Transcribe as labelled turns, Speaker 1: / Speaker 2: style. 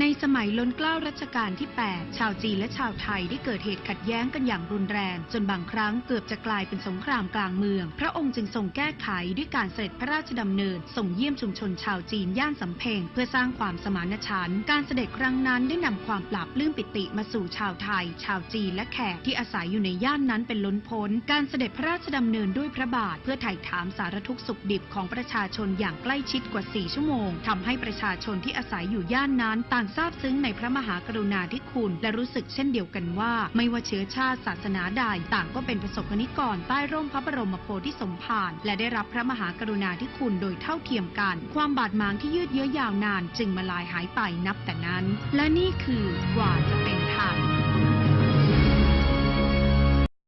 Speaker 1: ในสมัยล้นเกล้ารัชกาลที่ 8 ชาวจีนและชาวไทยได้เกิดเหตุขัดแย้งกันอย่างรุนแรง จนบางครั้งเกือบจะกลายเป็นสงครามกลางเมือง พระองค์จึงทรงแก้ไขด้วยการเสด็จพระราชดำเนินส่งเยี่ยมชุมชนชาวจีนย่านสำเพ็งเพื่อสร้างความสมานฉันท์การเสด็จครั้งนั้นได้นำความปราบลื้มปิติมาสู่ชาวไทย ชาวจีนและแขกที่อาศัยอยู่ในย่านนั้นเป็นล้นพ้น การเสด็จพระราชดำเนินด้วยพระบาท เพื่อไถ่ถามสารทุกข์สุขดิบของประชาชนอย่างใกล้ชิดกว่า 4 ชั่วโมงทำให้ประชาชนที่อาศัยอยู่ย่านนั้นต่างซาบซึ้งในพระมหากรุณาธิคุณ และรู้สึกเช่นเดียวกันว่า ไม่ว่าเชื้อชาติศาสนาใดต่างก็เป็นประสบกนิกรใต้ร่มพระบรมโพธิสมภารและได้รับพระมหากรุณาธิคุณโดยเท่าเทียมกัน ความบาดหมางที่ยืดเยื้อยาวนาน จึงมาลายหายไปนับแต่นั้น และนี่คือกว่าจะเป็น